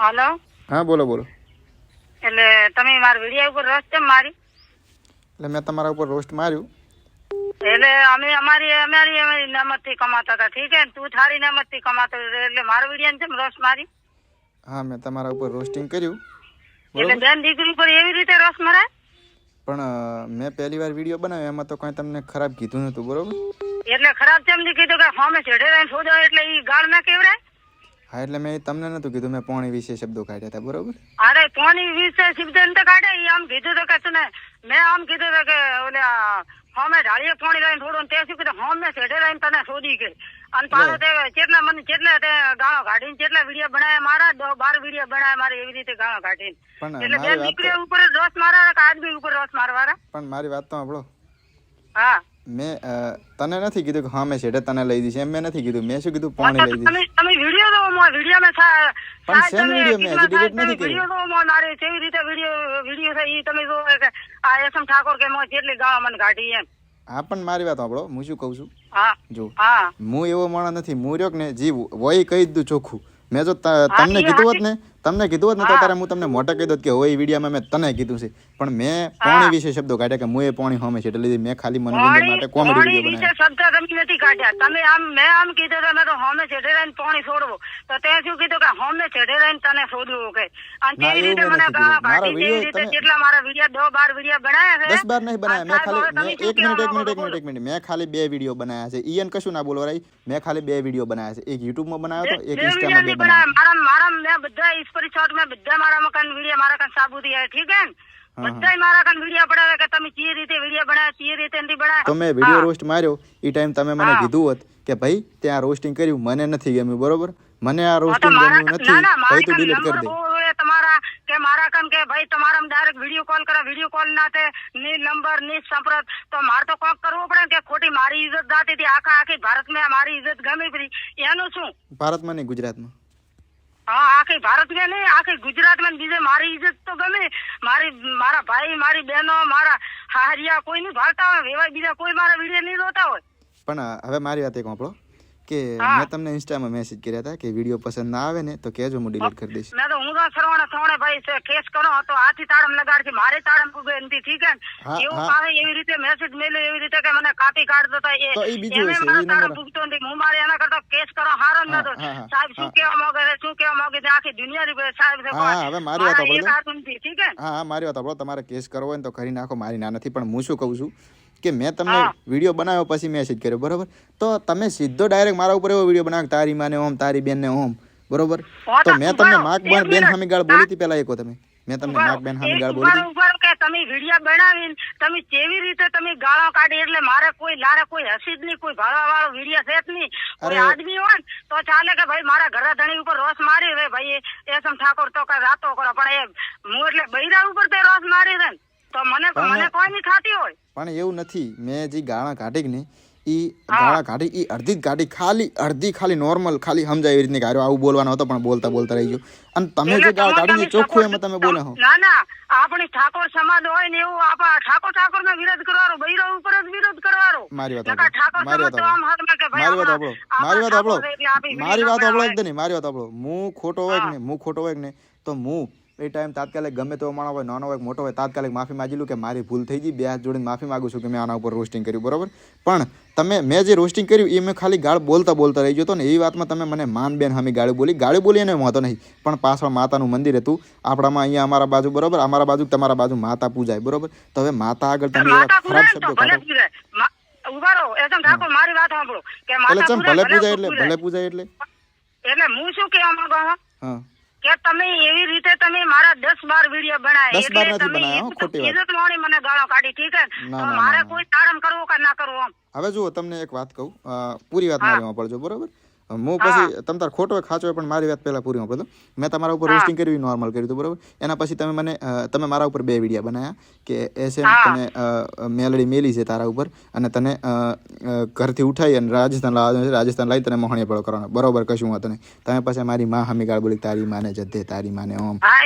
હાલો? હા બોલો બોલો. એટલે તમે મારા વીડિયો ઉપર રસ કેમ મારી? એટલે મેં તમારા ઉપર રોસ્ટ માર્યું. એટલે અમે અમારી અમારી અમારી નમતથી કમાતા હતા ઠીક હે ને? તું થારી નમતથી કમાતો એટલે મારો વીડિયો કેમ રસ મારી? હા મેં તમારા ઉપર રોસ્ટિંગ કર્યું. એટલે બેન દીકરી ઉપર એવી રીતે રસ મરાય પણ મેં પહેલી વાર વીડિયો બનાવ્યો એમાં તો કઈ તમને ખરાબ કીધું નતું બરોબર? એટલે ખરાબ કેમ નહીં કીધું કે ફોમે ચઢે શોધો એટલે ઈ ગાળ ના કેવડાય? હા એટલે મેં તમને નતું કીધું મેં પોણી વિશે શબ્દો કાઢ્યા હતા બરોબર? અરે પોણી વિશે શબ્દો તો કાઢે આમ કીધું તો કે તને મેં આમ કીધું તો કે ઓલે હોમે ઢાળીએ પોણી લઈને થોડું તે શું કીધું હોમે સેઢે લઈને તને શોધી ગઈ અને પાછો તે કેટલા મને કેટલા તે ગાળો કાઢીને કેટલા વીડિયો બનાવ્યા મારા બાર વીડિયો બનાવ્યા મારે એવી રીતે ગાળો કાઢીને. એટલે બે દીકરી ઉપર રસ મારા કે આદમી ઉપર રસ મારવાના? પણ મારી વાત તો સાંભળો. હા. મેં તને નથી કીધું કે હા મેં છેડે તને લઈ દીધી એમ મેં નથી કીધું. મેં શું કીધું? પાણી લઈ દીધી તમે વીડિયો તો મો વીડિયો મે પણ સેમ વીડિયો? મેં? હજી નથી કર્યો. વીડિયો દો મો મારે કેવી રીતે વીડિયો વીડિયો છે ઈ તમે જો કે આ એસમ ઠાકોર કે મો જેટલી ગાવા મને કાઢી એમ. હા પણ મારી વાત સાંભળો. હું શું કહું છું? હા જો હા. હું એવો માણસ નથી. હું રહ્યો કે ને જીવ વોય કહી દીધું ચોખ્ખું. મેં જો તમને કીધું હોત ને તમને કીધું હોત ને તો તારે હું તમને મોટા કહી દઉં કે હોય વિડીયોમાં મેં તને કીધું છે. પણ મેં પોણી વિશે શબ્દો કાઢ્યા કે હું એ પોણી હોમે છે એટલે મેં ખાલી મનોરંજન માટે કોમેડી વીડિયો બનાવ્યો શબ્દ તમે નથી કાઢ્યા. તમે આમ મેં આમ કીધું તમે તો હોમે ચઢે રહીને પાણી છોડવો. તો તે શું કીધું કે હોમે ચઢે રહીને તને છોડવું કે. અને તેવી રીતે મને કાઢી તેવી રીતે જેટલા મારા વીડિયો દો બાર વીડિયો બનાવ્યા છે દસ બાર નહીં બનાવ્યા મેં ખાલી મેં એક મિનિટ એક મિનિટ એક મિનિટ એક મિનિટ. મેં ખાલી બે વીડિયો બનાવ્યા છે. ઈયન કશું ના બોલવા રહી મેં ખાલી બે વીડિયો બનાવ્યા છે. એક યુટ્યુબમાં બનાવ્યો હતો એક ઇન્સ્ટામાં બે બનાવ્યા મારા મારા મેં બધા મેં બધા મારા મકાન વીડિયો મારા કાન સાબુતી આવે ઠીક હે બધા મારા કાન વીડિયો પડાવે કે તમે ચી રીતે વીડિયો બનાવ્યા ચી રીતે નથી બનાવ્યા. તમે મેં વીડિયો રોસ્ટ માર્યો. એ ટાઈમ તમે મને કીધું હોત કે ભાઈ ત્યાં રોસ્ટિંગ કર્યું મને નથી ગમ્યું બરોબર? મને આ રોસ્ટિંગ ગમ્યું નથી. ભાઈ તું ડિલીટ કરી દે. તમારા કે મારા કાન કે ભાઈ તમારા ડાયરેક્ટ વીડિયો કોલ કરે વીડિયો કોલ ના તે ની નંબરની સંપર્ક તો મારે તો કોક કરવું પડે કે ખોટી મારી ઇજ્જત જાતી હતી આખા આખી ભારતમાં મારી ઇજ્જત ગમી પડી. એનું શું? ભારતમાં નહીં ગુજરાતમાં. આખી ભારતમાં નહીં આખી ગુજરાતમાં બીજે મારી ઇજ્જત તો ગમે. મારી, મારા ભાઈ, મારી બહેનો, મારા હારિયા કોઈ નહીં ભાળતા હોય એવા બીજા કોઈ મારા વીડિયો નહીં જોતા હોય. પણ, હવે મારી વાત એક સાંભળો કે મેં તમને ઇન્સ્ટામાં મેસેજ કર્યા હતા કે વીડિયો પસંદ ના આવે ને તો કહેજો હું ડિલીટ કરી દઈશ. મેં તો હું તો સરવણે સરવણે ભાઈ છે. કેસ કરો તો આથી તાળમ છે મારે તાળમ ઉભે નથી ઠીક હે એવું આવે એવી રીતે મેસેજ મેલે એવી રીતે કે મને કાપી કાઢતો તો એ તો એ બીજું હશે, મારો નંબર- પૂગતો નથી. હું મારે એના કરતા કેસ કરો હારો હા, હા, સાહેબ શું કેવા માંગે છે? શું કેવા માંગે છે? આખી દુનિયા ની સાહેબ છે હા, હવે મારી વાત સાંભળો. ઠીક હે હા મારી વાત સાંભળો. તમારે કેસ કરવો હોય ને તો કરી નાખો. મારી ના નથી પણ હું શું કહું છું? કે મેં તમને વીડિયો બનાવ્યો પછી મેસેજ કર્યો બરોબર? તો તમે સીધો ડાયરેક્ટ મારા ઉપર એવો વીડિયો બનાવ્યો તારી માને ઓમ તારી બેનને ઓમ બરોબર? તો મેં તમને માક બેન બેન સામે ગાળ બોલી હતી પેલા એકો તમે. મેં તમને માક બેન સામે ગાળ બોલી હતી. કે તમે વીડિયો બનાવીને તમે કેવી રીતે તમે ગાળો કાઢી? એટલે મારે કોઈ લારે કોઈ હસીદ નહીં કોઈ ભાળવા વાળો વીડિયો છે જ નહીં. કોઈ. આદમી હોય ને તો ચાલે કે ભાઈ મારા ઘરે ધણી ઉપર રોસ મારી રે. ભાઈ એ એસમ ઠાકોર તો કઈ રાતો કરો પણ એ હું એટલે બૈરા ઉપર તે રોસ મારી રે ને. તો મને પણ- મને કોઈ નહીં ખાતી હોય. પણ એવું નથી. મેં જે ગાળા કાઢી ને ઈ ગાળા કાઢી ઈ અડધી જ કાઢી ખાલી અડધી ખાલી નોર્મલ ખાલી સમજાય એવી રીતની ગાળો આવું બોલવાનો હતો પણ બોલતા બોલતા રહી ગયો. અને તમે જે ગાળ તમે- ચોખ્ખું એમાં તમે બોલે હો. ના ના. આપણી ઠાકોર સમાજ હોય ને એવું આપા ઠાકોર ઠાકોર નો વિરોધ કરવાનો બૈરો ઉપર જ વિરોધ કરવાનો. મારી વાત ઠાકોર મારી વાત મારી વાત આપણા- મારી વાત આપણી મારી વાત વીડિયો એકદમ મારી વાત સાંભળો. હું ખોટો હોય કે ને હું ખોટો હોય કે ને તો હું એ ટાઈમ તાત્કાલિક ગમે તેવો માણો હોય નાનો હોય મોટો હોય તાત્કાલિક માફી માગી લઉં કે મારી ભૂલ થઈ ગઈ બે હાથ જોડીને માફી માંગુ છું કે મેં આના ઉપર રોસ્ટિંગ કર્યું બરાબર? પણ તમે મેં જે રોસ્ટિંગ કર્યું એ મેં ખાલી ગાળ બોલતા બોલતા રહી ગયો હતો ને એ વાતમાં તમે મને માન બેન હમી ગાળી બોલી ગાળી બોલી એને વાંધો નહીં. પણ પાછળ માતાનું મંદિર હતું આપણામાં અહીંયા અમારા બાજુ બરોબર? અમારા બાજુ તમારા બાજુ માતા પૂજાય બરોબર? તો હવે માતા આગળ તમે ખરાબ શબ્દો ભલે કાઢો. મારી વાત સાંભળો. કે માતા ભલે પૂજાય એટલે ભલે પૂજાય એટલે? એટલે હું શું કહેવા માંગુ હા. કે તમે એવી રીતે તમે મારા દસ બાર વીડિયો બનાવ્યા દસ બાર નથી તમે બનાવ્યા, ખોટી વાત. મને ગાળો કાઢી ઠીક ના, મારે કોઈ તાળમ કરવો કે ના કરવો આમ? હવે જુઓ તમને એક વાત કહું. પૂરી વાત મારી પડજો બરોબર? હું પછી તમ તાર ખોટો ખાચો પણ મારી વાત પહેલા પૂરી વાપરતો મેં તમારા ઉપર રોસ્ટિંગ કર્યું નોર્મલ કર્યું હતું બરોબર? એના પછી તમે મને તમે મારા ઉપર બે વિડીયા બનાવ્યા કે એસએમ તને મેલડી મેલી છે તારા ઉપર અને તને ઘરથી ઉઠાઈ અને રાજસ્થાન લાવવાનું છે રાજસ્થાન લાવી તને મોહણીયા પડો કરવાનો. બરોબર કશું વાત નહીં. તમે પછી મારી માં હમી ગાળ બોલી તારી માને જદ્દે તારી માને ઓમ. હા?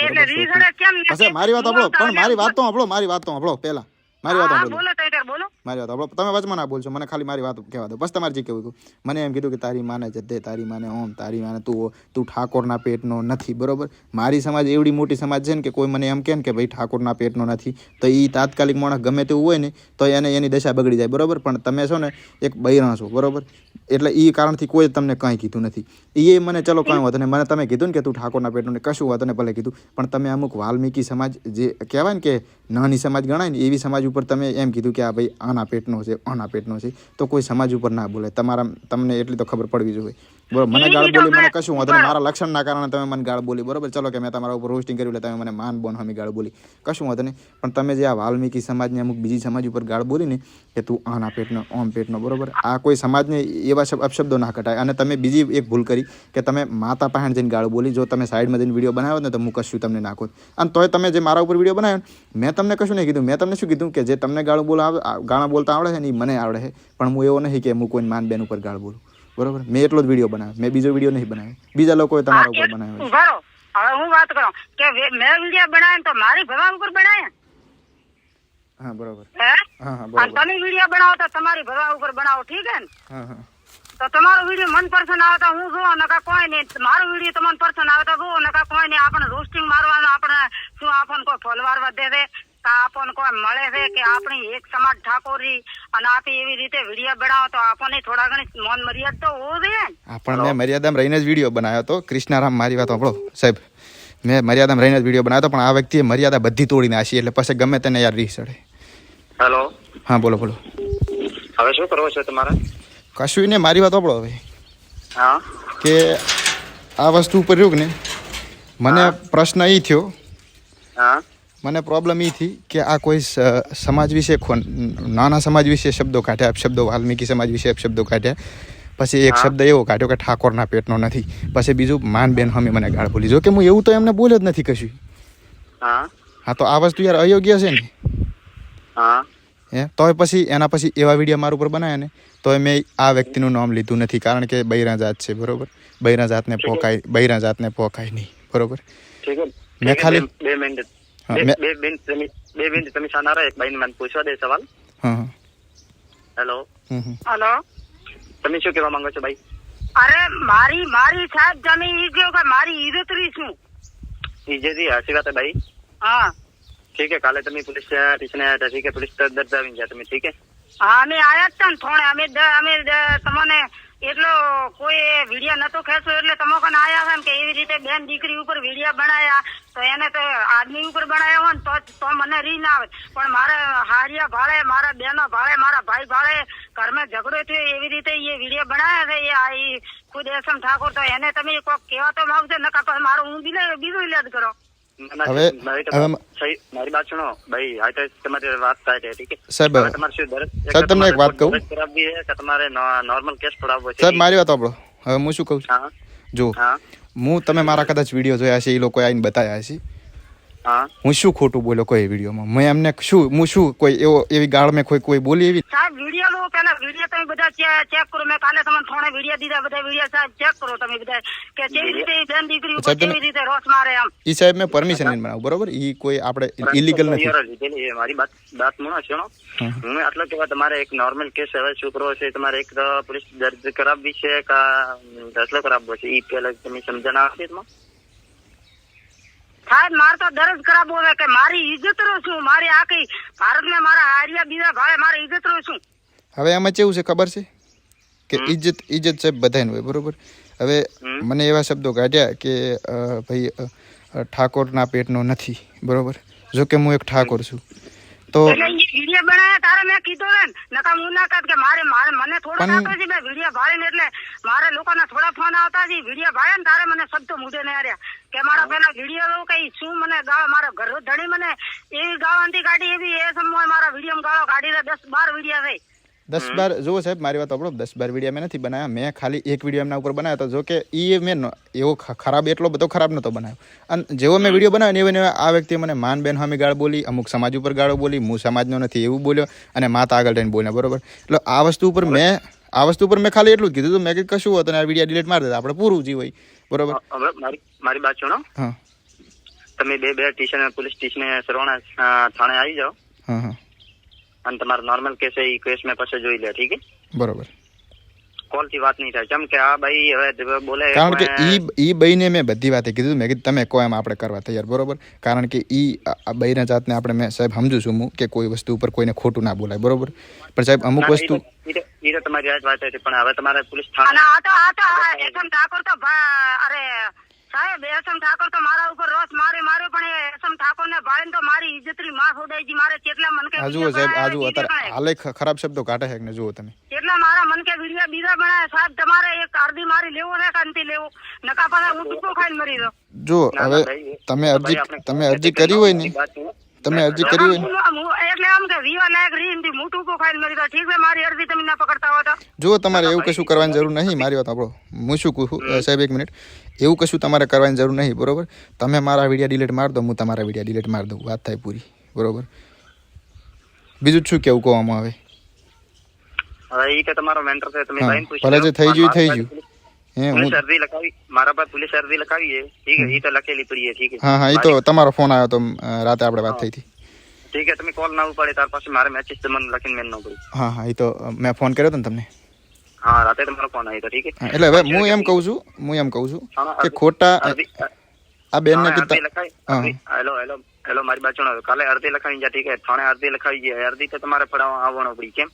પછી મારી વાત આપણો પણ મારી વાત તો આપણો મારી વાત તો આપણો પહેલા. મારી વાત બોલો બોલો. મારી વાત. તમે વચમાં ના બોલશો મને ખાલી મારી વાત કહેવા દો. બસ તમારે જે કેવું કહું. મને એમ કીધું કે તારી માને જદ્દે તારી માને ઓમ તારી માને તું તું ઠાકોરના પેટનો નથી બરોબર? મારી સમાજ એવડી મોટી સમાજ છે ને કે કોઈ મને એમ કહે ને કે ભાઈ ઠાકોરના પેટનો નથી તો એ તાત્કાલિક માણસ ગમે તેવું હોય ને તો એને એની દશા બગડી જાય બરોબર? પણ તમે છો ને એક બૈરા છો બરોબર? એટલે એ કારણથી કોઈ તમને કંઈ કીધું નથી. એ મને ચલો કાંઈ વાંધો ને મને તમે કીધું ને કે તું ઠાકોરના પેટનો ને કશું વાંધો ને ભલે કીધું પણ તમે અમુક વાલ્મીકી સમાજ જે કહેવાય ને કે નાની સમાજ ગણાય ને એવી સમાજ ઉપર તમે એમ કીધું કે આ ભાઈ આના પેટનો છે, આના પેટનો છે, તો કોઈ સમાજ ઉપર ના બોલે. તમારા, તમને એટલી તો ખબર પડવી જોઈએ. બરોબર મને ગાળ બોલી મને કશું વાંધો મારા લક્ષણના કારણે તમે મને ગાળ બોલી બરોબર? ચલો કે મેં તમારા ઉપર રોસ્ટિંગ કર્યું એટલે તમે મને માન બોન હમી ગાળ બોલી. કશું વાંધો નહીં. પણ તમે જે આ વાલ્મીકી સમાજને અમુક બીજી સમાજ ઉપર ગાળ બોલી ને કે તું આના પેટનો ઓમ પેટનો બરોબર? આ કોઈ સમાજને એવા શબ- અપશબ્દો ના કટાય. અને તમે બીજી એક ભૂલ કરી કે તમે માતા પાસે જઈને ગાળ બોલી જો તમે સાઈડમાં જઈને વીડિયો બનાવ્યો ને તો હું કશું તમને નાખો અને તોય તમે જે મારા ઉપર વીડિયો બનાવ્યો મેં તમને કશું નહીં કીધું. મેં તમને શું કીધું? કે જે તમને ગાળ બોલા ગાણા બોલતા આવડે છે ને એ મને આવડે છે. પણ હું એવો નહીં કે હું કોઈ માન બેન ઉપર ગાળ બોલું. બરોબર? મેં એટલો જ વીડિયો બનાવ્યો. મેં બીજો વીડિયો નહીં બનાવ્યો. બીજા લોકોએ તમારા ઉપર બનાવ્યો હવે હું વાત કરું? કે મેં વીડિયો બનાવ્યો તો મારી ભવા ઉપર બનાવ્યા? હા બરોબર. હા? હા બરોબર. તમે વીડિયો બનાવો તો તમારી ભવા ઉપર બનાવો ઠીક હે ને? હા હા. તો તમારો વીડિયો મન પર્સન આવે તો હું જો નકા કોઈ નહીં. મારો વીડિયો તમને પર્સન આવે તો જોવો નકા કોઈ નહીં. આપણે રોસ્ટિંગ મારવાનું આપણે શું આપણને કોઈ ફોલ છે? કે આપણને કોઈ મળે છે કે આપણી એક સમાજ ઠાકોરી અને આપી એવી રીતે વીડિયો બનાવો તો આપણને થોડા ઘણી મન મર્યાદા તો હોવું જોઈએ ને. પણ મેં મર્યાદામાં રહીને જ વીડિયો બનાવ્યો હતો. કૃષ્ણારામ મારી વાત સાંભળો. સાહેબ મેં મર્યાદામાં રહીને જ વીડિયો બનાવ્યો હતો પણ આ વ્યક્તિએ મર્યાદા બધી તોડી નાખી એટલે પછી ગમે તેને યાર રીસ ચડે. હેલો હા બોલો બોલો. હવે શું કરવો છે તમારે? કશું ને મારી વાત સાંભળો હવે. હા. કે આ વસ્તુ ઉપર રહ્યું કે ને મને પ્રશ્ન એ થયો હા. મને પ્રોબ્લેમ એ થી કે આ કોઈ સમાજ વિશે નાના સમાજ વિશે શબ્દો કાઢ્યા શબ્દો વાલ્મીકી સમાજ વિશે શબ્દો કાઢ્યા પછી એક શબ્દ એવો કાઢ્યો કે ઠાકોરના પેટનો નથી. પછી બીજું માનબેન હમે મને ગાળ બોલી જો. કે હું એવું તો એમને બોલ્યો જ નથી કશું. હા. તો આ વસ્તુ યાર અયોગ્ય છે ને? હા. તોય પછી એના પછી એવા વીડિયો મારા ઉપર બનાવ્યા ને તોય મેં આ વ્યક્તિનું નામ લીધું નથી. કારણ કે બૈરા જાત છે બરોબર? બૈરા જાતને પોકાય બૈરા જાતને પોકાય નહીં બરોબર? મેં ખાલી- બે- મિનિટ. બે- મેં- બે મિનિટ તમે એક ભાઈને મને પૂછવા દે સવાલ. હા હા. હેલો હલો તમે શું કહેવા માંગો છો ભાઈ? અરે મારી મારી સાહેબ જમી ઈ કહો કે મારી ઈજતરી શું? જી હાસી વાત ભાઈ. હા. ઠીક હે કાલે તમે પોલીસ સ્ટેશન આવ્યા ઠીક હે પોલીસ દર્દ આવી ગયા તમે ઠીક હે હા અમે આયા જ થોડે અમે અમે તમને એટલો કોઈ વીડિયો નતો ખેંચો એટલે તમે કોને આયા હતા કે એવી રીતે બેન દીકરી ઉપર વીડિયો બનાયા તો એને તો આદમી ઉપર બનાયા હોય ને તો તો મને રી ના આવે. પણ મારે હારિયા ભાળે મારા બેનો ભાળે મારા ભાઈ ભાળે ઘરમાં ઝઘડો થયો એવી રીતે એ વીડિયો બનાવ્યા છે એ આ ખુદ એસમ ઠાકોર તો એને તમે કોક કહેવા તો માંગજો નકા પછી મારો હું બીજો બીજો ઇલાજ કરો. મારી વાત સુનો ભાઈ આ તો તમારી વાત થાય છે સાહેબ તમારે શું સાહેબ, તમને એક વાત કહું? કરાવવી છે કે તમારે નોર્મલ કેસ પડાવવો છે સાહેબ મારી વાત સાંભળો. હવે હું શું કહું છું? હા. જો હા તમે મારા કદાચ વીડિયો જોયા છે એ લોકો આવીને બતાવ્યા છે હા. હું શું ખોટું બોલ્યો કોઈ વિડીયોમાં? મેં એમને શું હું શું કોઈ એવો એવી ગાળ મેં કોઈ કોઈ બોલી એવી? સાહેબ વીડિયો લો પેલા વીડિયો તમે બધા ચેક કરો. મેં કાલે તમને થોડા વીડિયો દીધા બધા વીડિયો સાહેબ ચેક કરો તમે બધા કે કેવી રીતે બેન દીકરી ઉપર કેવી રીતે રોસ મારે એમ. ઈ સાહેબ મેં પરમિશન નહીં બનાવું બરોબર? ઈ કોઈ આપણે ઇલીગલ નથી. મારી વાત વાત મુનો છે નો. હું આટલો કહેવા તમારે એક નોર્મલ કેસ હવે શું કરવો છે તમારે એક પોલીસ દર્જ કરાવવી છે કે દાખલો કરાવવો છે? ઈ પહેલા તમે સમજણ આવશે એમાં? સાહેબ મારે તો દરજ ખરાબ છે કે મારી ઇજ્જત રો છું. મારી આખી ભારત ને મારા હારિયા બીજા ભાડે મારી ઇજ્જત રો છું. હવે આમાં કેવું છે ખબર છે? કે ઇજ્જત ઇજ્જત સાહેબ બધાને હોય બરોબર? હવે મને એવા શબ્દો કાઢ્યા કે ભાઈ ઠાકોરના પેટનો નથી બરોબર? જો કે હું એક ઠાકોર છું. તો વીડિયો બનાવ્યા તારે મેં કીધો ને નકા ના કે મારે મારે મને થોડું પણ- છે મેં વીડિયો ને એટલે મારે લોકોના થોડા ફોન આવતા છે વીડિયો ભાડે ને તારે મને શબ્દ મૂઢે ને હાર્યા. કે મારા પેલા વીડિયો કઈ શું મને ગાળો મારા ઘર ધણી મને એવી ગાળો કાઢી એવી એ સમય મારા વીડિયો ગાળો કાઢી દસ બાર વિડીયા થઈ. દસ બાર જુઓ સાહેબ મારી વાત આપણો દસ બાર વીડિયો મેં નથી બનાવ્યા. મેં ખાલી એક વીડિયો એમના ઉપર બનાવ્યો હતો. જો કે એ મેં એવો ખરાબ એટલો બધો ખરાબ નહોતો બનાવ્યો. અને જેવો મેં વીડિયો બનાવ્યો ને એવો આ વ્યક્તિએ મને માન બેન સામે ગાળ બોલી અમુક સમાજ ઉપર ગાળો બોલી હું સમાજનો નથી એવું બોલ્યો અને માતા આગળ રહીને બોલ્યા બરોબર? એટલે આ વસ્તુ ઉપર મેં આ વસ્તુ ઉપર મેં ખાલી એટલું જ કીધું હતું. મેં કીધું કશું હતું ને આ વીડિયો ડિલીટ મારી દેતા આપણે પૂરું જીવ હોય બરોબર? મારી મારી વાત સુનો હા. તમે બે બે સ્ટેશન પોલીસ સ્ટેશન સરવાણા થાણે આવી જાઓ. હા હા. અને તમારો નોર્મલ કેસ એ કેસ મેં પછી જોઈ લે ઠીક છે? બરોબર. કોલથી વાત નહીં થાય. કેમ કે આ ભાઈ હવે બોલે કારણ કે ઈ ઈ બઈને મેં બધી વાતે કીધું. મેં કીધું તમે કહો એમ આપણે કરવા તૈયાર બરોબર? કારણ કે ઈ આ- બઈના જાતને આપણે મેં સાહેબ સમજુ છું હું કે કોઈ વસ્તુ ઉપર કોઈને ખોટું ના બોલાય બરોબર? પણ સાહેબ અમુક વસ્તુ ઈ તો- તમારી વાત છે પણ હવે તમારે પોલીસ અને આ તો આ તો એકદમ ઠાકોર તો અરે સાહેબ એસએમ ઠાકોર તો મારા ઉપર રોષ મારે માર્યો પણ એ એસએમ ઠાકોર ને ભાળીને તો મારી ઇજ્જતની માં ગઈ. મારે કેટલા મન કે આ જુઓ સાહેબ આજુ અત્યારે હાલે ખરાબ શબ્દો કાઢે છે ને જુઓ તમે. કેટલા મારા મન કે વિડિયા બીજા બનાવ્યા સાહેબ તમારે એક અડધી મારી લેવો ને કાંતિ લેવો. નકા પાછા હું ટૂંકો ખાઈને મરી દો જો હવે તમે અરજી તમે અરજી કરી હોય ને તમે અરજી કરી હોય ને. એટલે આમ કે વીવા લાયક રહી નથી હું ટૂંકો ખાઈને મરી દો ઠીક છે મારી અરજી તમે ના પકડતા હો તો. જો તમારે એવું કશું કરવાની જરૂર નહીં મારી વાત આપણો હું શું કહું સાહેબ એક મિનિટ. એવું કશું તમારે કરવાની જરૂર નહીં બરોબર? તમે મારા વીડિયો ડિલીટ માર દો હું તમારા વીડિયો ડિલીટ માર દઉં. વાત થાય પૂરી બરોબર? બીજું શું કેવું કહેવામાં આવે? તો ભલે જે થઈ ગયું, થઈ ગયું. હે હું અરજી લખાવી મારા પાસે પોલીસ અરજી લખાવી છે? ઠીક છે તો લખેલી પડી છે ઠીક છે? હા હા એ તો તમારો ફોન આવ્યો તો રાતે આપણે વાત થઈ હતી. ઠીક છે તમે કોલ ના ઉપાડે તાર પછી મારે મેસેજ તમને લખીને મેન ન પડી હા હા એ તો મેં ફોન કર્યો હતો ને તમને? હા રાતે તમારો ફોન આવ્યો ઠીક છે? એટલે હવે હું એમ કહું છું હું એમ કહું છું કે ખોટા આ બેન ને કીધા હેલો હેલો હેલો મારી બાજુ કાલે અરજી લખાવી જા ઠીક છે? થાણે અરજી લખાવી છે. અરજી તો તમારે પડાવવા આવવાનો પડી કેમ?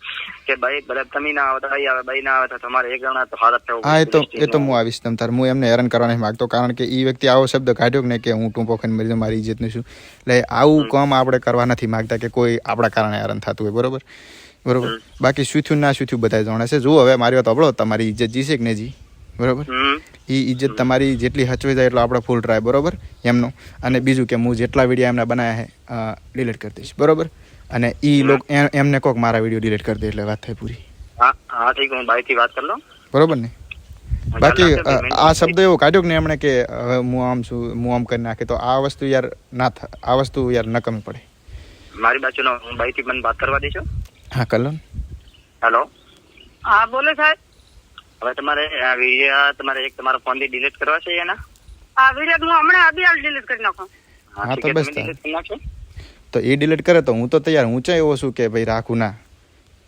કે ભાઈ ભલે તમે ના આવતા ભાઈ આવે ભાઈ ના આવે તો તમારે એક જણા તો હાલત થવું હા એ તો એ તો હું આવીશ તમ તાર. હું એમને હેરાન કરવા નહીં માગતો કારણ કે એ વ્યક્તિ આવો શબ્દ કાઢ્યો ને કે હું ટૂંપો ખાઈને મરી મારી ઇજ્જતનું શું? એટલે આવું કામ આપણે કરવા નથી માગતા કે કોઈ આપણા કારણે હેરાન થતું હોય બરોબર? બરોબર? બાકી શું થયું ના શું થયું બધા જાણે છે. જુઓ હવે મારી વાત આપણો તમારી ઇજ્જત જીશે કે નહીં જી? બરોબર? એ ઇજ્જત તમારી જેટલી હચવી જાય એટલો આપણે ફૂલ ટ્રાય બરોબર? એમનો. અને બીજું કે હું જેટલા વીડિયો એમના બનાવ્યા છે ડિલીટ કરી દઈશ બરોબર? અને એ લોકો એમને કોક મારા વીડિયો ડિલીટ કરી દે એટલે વાત થાય પૂરી. હા હા ઠીક હું ભાઈ થી વાત કરી લઉં. બરોબર ને? બાકી આ શબ્દ એવો કાઢ્યો કે એમણે કે હવે હું આમ છું હું આમ કરી નાખે તો આ વસ્તુ યાર ના આ વસ્તુ યાર નકમી પડે. મારી બાજુનો હું ભાઈથી મને વાત કરવા દેશો હા કલોન હેલો હા બોલો સાહેબ. હવે તમારે આ વિડિયો તમારે એક તમારા ફોનથી ડિલીટ કરવા છે એના? આ વિડિયો હું હમણાં અભી ડિલીટ કરી નાખું. હા, તો બસ? તો એ ડિલીટ કરે તો હું તો તૈયાર હું ચાય એવો છું કે ભાઈ રાખું ના?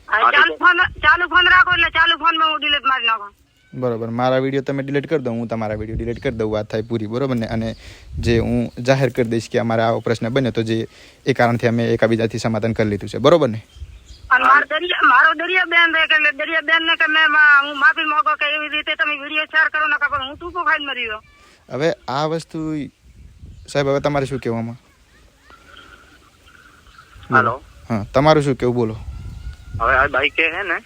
ચાલુ ફોન ચાલુ ફોન રાખો એટલે ચાલુ ફોનમાં હું ડિલીટ મારી નાખું. બરોબર મારા વીડિયો તમે ડિલીટ કરી દો હું તમારા વીડિયો ડિલીટ કરી દઉં વાત થાય પૂરી બરોબર ને? અને જે હું જાહેર કરી દઈશ કે અમારે આવો પ્રશ્ન બન્યો તો જે એ કારણથી અમે એકબીજાથી સમાધાન કરી લીધું છે બરોબર ને? અને મારો દરિયા મારો દરિયા બેન રહે કે એટલે દરિયા બેન ને કે મેં હું માફી માંગો કે એવી રીતે તમે વીડિયો શેર કરો ને ખબર હું ટૂંકો ખાઈ મરી હવે આ વસ્તુ સાહેબ હવે તમારે શું કહેવામાં? હેલો. હા તમારું શું કેવું બોલો. હવે આ ભાઈ કે હે ને.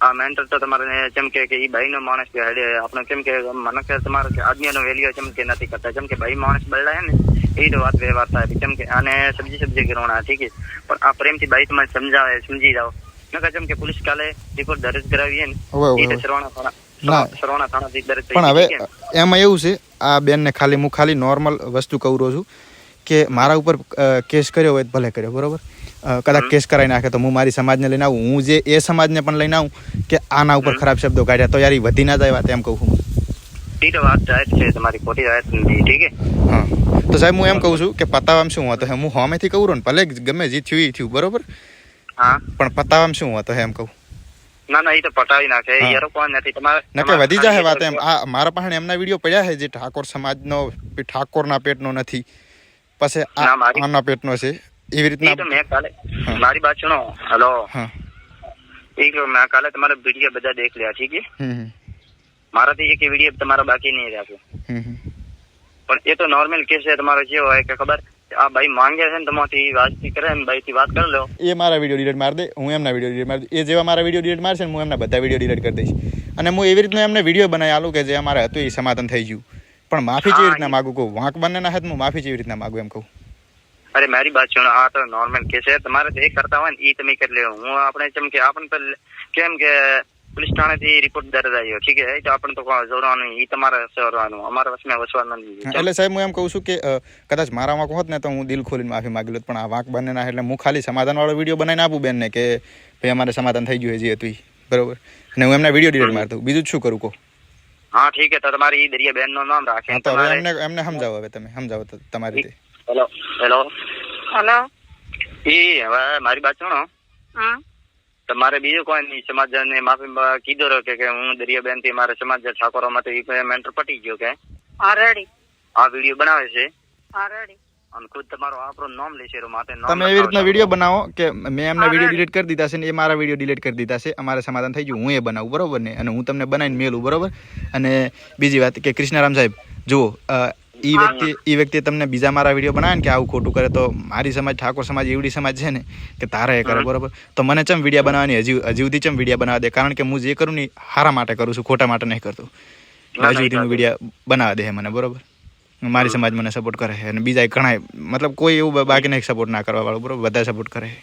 આ મેન્ટર તો તમારે જેમ કે એ ઈ ભાઈ નો માણસ આપણે કેમ કે મને કે તમારે આજ્ઞા નો વેલ્યુ જેમ કે નથી કરતા. જેમ કે ભાઈ માણસ હે ને એ તો વાત વ્યવહાર થાય કેમ કે આને સમજી સમજી કરવાના ઠીક છે? પણ આ પ્રેમથી બાઈકમાં સમજાવે સમજી જાઓ. નકર જેમ કે પોલીસ કાલે રિપોર્ટ દરજ કરાવીએ ને એ. સરવાણા થાણા સરવાણા થાણાથી દર્જ પણ હવે? એમાં એવું છે આ બેનને ખાલી હું ખાલી નોર્મલ વસ્તુ કહું છું કે મારા ઉપર કેસ કર્યો હોય ભલે કર્યો બરોબર? કદાચ કેસ કરાવી નાખે તો હું મારી સમાજને લઈને આવું. હું જે એ સમાજને પણ લઈને આવું કે આના ઉપર ખરાબ શબ્દો કાઢ્યા તો યાર વધી ના જાય વાત એમ કહું છું ઈ તો વાત જાહેર છે તમારી ખોટી જાહેર નથી ઠીક છે હા તો સાહેબ હું એમ કહું છું કે પતાવામાં શું હતો હું હોમેથી કહું રહ્યો ને ભલે ગમે જે થયું એ થયું બરોબર હા પણ પતાવામાં શું હતો એમ કહું ના ના એ તો પટાવી નાખે હા. યારો કોણ નથી તમારે નકે તમારે વધી જાય વાત એમ ખાલી આ મારા પાસે એમના વીડિયો પડ્યા છે જે ઠાકોર સમાજનો ઠાકોરના પેટનો નથી પછી આ ના, મારી- આના પેટનો છે એવી ઈ રીતના તો મેં કાલે હા. મારી બાત સુનો હેલો હા એક મેં કાલે તમારા વીડિયો બધા દેખ લ્યા ઠીક છે હમ હમ. મારાથી એક વીડિયો તમારા બાકી નહીં હમ. પણ એ તો નોર્મલ કેસ છે તમારો જે હોય કે ખબર આ ભાઈ માંગે છે ને તમારાથી વાતચીત કરે ને ભાઈ થી વાત કરી લો. એ મારા વીડિયો ડિલીટ મારી દે હું એમના વીડિયો ડિલીટ મારી દઉં એ જેવા મારા વીડિયો ડિલીટ મારશે ને હું એમના બધા વીડિયો ડિલીટ કરી દઈશ. અને હું એવી રીતના એમને વીડિયો બનાવી આલું કે જે અમારે હતું એ સમાધાન થઈ ગયું. પણ માફી જેવી રીતના માગું કહું? વાંક બંનેના હાથ હું માફી જેવી રીતના માગું એમ કહું? અરે મારી બાત સુનો આ તો નોર્મલ કેસ છે. તમારે જે કરતા હોય ને એ તમે કરી લેવું હું આપણે જેમ કે આપણને કેમ કે પોલીસ થાણેથી રિપોર્ટ દર્જ આવ્યો. ઠીક છે? તો આપણે તો જોડવાનું એ તમારે સવરવાનું અમારા વસમાં વસવાનું નથી એટલે સાહેબ હું એમ કહું છું કે કદાચ મારા વાંક હોત ને તો હું દિલ ખોલીને માફી માગી લઉં. પણ આ વાંક બંનેના એટલે હું ખાલી સમાધાનવાળો વીડિયો બનાવીને આપું બેનને કે ભાઈ અમારે સમાધાન થઈ ગયું છે જે હતું બરોબર? અને હું એમના વીડિયો ડિલીટ મારતો. બીજું શું કરું કહું? હા ઠીક છે. તો તમારી દરિયા બેનનું નામ રાખે. તો હવે એમને એમને સમજાવો હવે તમે. સમજાવો તો તમારી રીતે. હેલો. હેલો. હેલો. એ હવે મારી વાત સુણો. હમ તમારે બીજું કોઈ સમાજને માફી કીધો રહ્યો કે કે હું દરિયાબેનથી મારા સમાજ ઠાકોરો માટે મેન્ટર પટી ગયો કે? આ વીડિયો બનાવે છે? અને ખુદ તમારો આપણો નામ લેશે માટે તમે એવી રીતના વીડિયો બનાવો કે મેં એમના વીડિયો. ડિલીટ કરી દીધા છે ને એ મારા વીડિયો ડિલીટ કરી દીધા છે. અમારે સમાધાન થઈ ગયું. હું એ બનાવું બરોબર ને? અને હું તમને બનાવીને મેલું બરોબર? અને બીજી વાત કે કૃષ્ણારામ સાહેબ જુઓ ઈ વ્યક્તિ એ વ્યક્તિએ તમને બીજા મારા વીડિયો બનાવે ને કે આવું ખોટું કરે તો મારી સમાજ ઠાકોર સમાજ એવડી સમાજ છે ને કે તારે એ કરે બરોબર? તો મને ચમ વિડીયા બનાવવાની હજી હજી સુધી ચમ વીડિયો બનાવવા દે? કારણ કે હું જે કરું ને હારા માટે કરું છું ખોટા માટે નહીં કરતો. હજી સુધી હું વીડિયો બનાવવા દે મને બરોબર? મારી સમાજ મને સપોર્ટ કરે છે અને બીજા ઘણા મતલબ કોઈ એવું બાકી નહીં સપોર્ટ ના કરવા વાળું બરોબર? બધા સપોર્ટ કરે છે.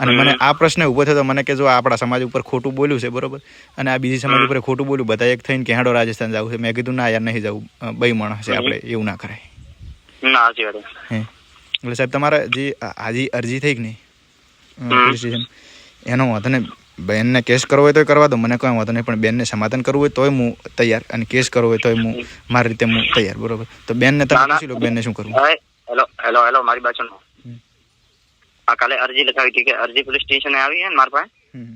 અને મને આ પ્રશ્ન ઊભો થયો મને કે જો આપણા સમાજ ઉપર ખોટું બોલ્યું છે બરોબર? અને આ બીજી સમાજ ઉપર ખોટું બોલ્યું. બધા એક થઈને કે હેડો રાજસ્થાન જવું છે. મેં કીધું ના યાર નહીં જવું. બે માણસ છે આપણે. એવું ના કરાય. ના એટલે સાહેબ તમારે જે આજી અરજી થઈ કે નહીં? એનો વાંધો ને બેનને કેસ કરવો હોય તો કરવા દો. મને કોઈ વાંધો નહીં પણ બેનને સમાધાન કરવું હોય તોય હું તૈયાર. અને કેસ કરવો હોય તોય હું મારી રીતે હું તૈયાર બરોબર? તો બેનને તમે. પૂછી લો બેનને શું કરવું? હેલો હેલો હેલો મારી બાજુ. આ કાલે અરજી લખાવી હતી કે અરજી પોલીસ સ્ટેશને આવી છે ને મારા પાસે? હમ.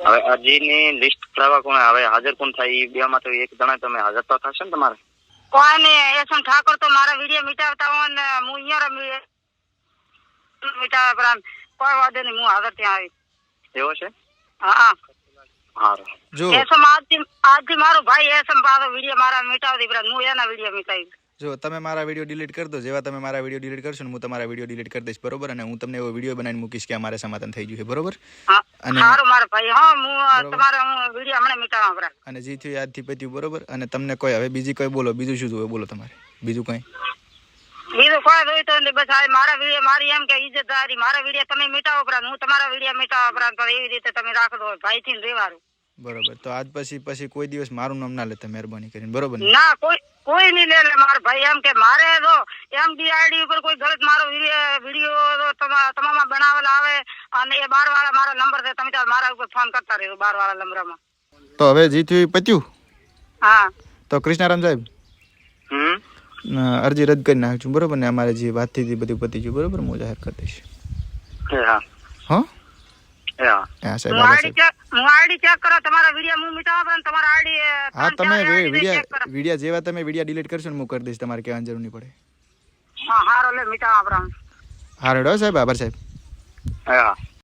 હવે અરજીની લિસ્ટ કરવા કોણ આવે? હાજર કોણ થાય? એ બે માં તો એક જણા તમે હાજર તો થશે ને તમારે. કોઈ નહીં ઠાકોર તો મારા વીડિયો મિટાવતા હોય ને હું અહીંયા મિટાવે પણ કોઈ વાંધો નહીં હું હાજર ત્યાં આવી એવો છે? હા. હા જો. એસમ આજથી આજથી મારો ભાઈ એસમ પાછો વીડિયો મારા મિટાવી પણ હું એના વીડિયો મિટાવી જો તમે મારા વીડિયો ડિલીટ કરી દો જેવા તમે મારા વીડિયો ડિલીટ કરશો ને હું તમારા વીડિયો ડિલીટ કરી દઈશ બરોબર? અને હું તમને એવો વીડિયો બનાવીને મૂકીશ કે અમારે સમાધાન થઈ ગયું છે બરોબર? અને- સારું મારા ભાઈ. હા હું તમારો હું વીડિયો હમણાં મિટાવવા બરાબર અને જે થયું યાદથી પત્યું બરોબર? અને તમને કોઈ હવે બીજી કોઈ બોલો બીજું શું જોવે બોલો તમારે. બીજું કંઈ? બીજું કોઈ જોઈ તો બસ આ મારા વીડિયો મારી એમ કે ઇજ્જતદારી મારા વીડિયો તમે મિટાવો ઉપરાંત હું તમારા વીડિયો મિટાવવા ઉપરાંત એવી રીતે તમે રાખ દો ભાઈ થી રહેવાનું બરોબર. તો આજ પછી પછી કોઈ દિવસ મારું નામ ના લેતા મહેરબાની કરીને બરોબર ના કોઈ કોઈ નહીં લે લે મારા ભાઈ એમ કે મારે તો એમ આઈડી ઉપર કોઈ ગલત મારો વીડિયો તમામ બનાવેલા આવે અને એ બાર વાળા મારા નંબર છે તમે ત્યારે મારા ઉપર ફોન કરતા રહેજો બાર વાળા નંબરમાં. તો હવે જીત્યું પત્યું? હા. તો કૃષ્ણારામ સાહેબ? અરજી રદ કરી નાખજો બરોબર ને? અમારે જે વાત થઈ હતી બધું પતી ગયું બરોબર? હું જાહેર કરી દઈશ. હા. હા? હા સાહેબ આઈડી સાહેબ. હું આઈડી ચેક કરો તમારા વીડિયો હું મિટાવા પણ તમારા આઈડી હા તમે વિડીયા વિડિયા જેવા તમે વિડીયા ડિલીટ કરશો ને હું કરી દઈશ તમારે કહેવાની જરૂર નહીં પડે. હા હારો લે મિટાવા પણ હા. સાહેબ આભાર સાહેબ. હા